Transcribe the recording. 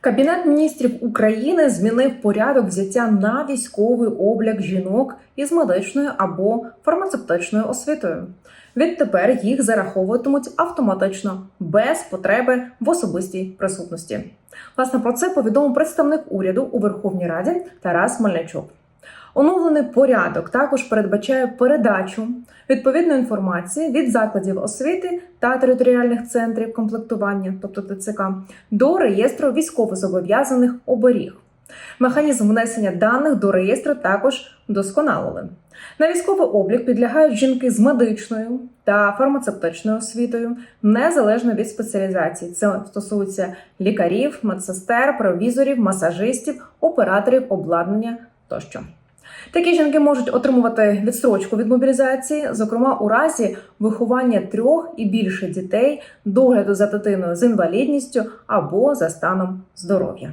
Кабінет міністрів України змінив порядок взяття на військовий облік жінок із медичною або фармацевтичною освітою. Відтепер їх зараховуватимуть автоматично без потреби в особистій присутності. Власне про це повідомив представник уряду у Верховній Раді Тарас Мельничук. Оновлений порядок також передбачає передачу відповідної інформації від закладів освіти та територіальних центрів комплектування, тобто ТЦК, до реєстру військовозобов'язаних оберіг. Механізм внесення даних до реєстру також вдосконалили. На військовий облік підлягають жінки з медичною та фармацевтичною освітою, незалежно від спеціалізації. Це стосується лікарів, медсестер, провізорів, масажистів, операторів обладнання тощо. Такі жінки можуть отримувати відстрочку від мобілізації, зокрема у разі виховання трьох і більше дітей, догляду за дитиною з інвалідністю або за станом здоров'я.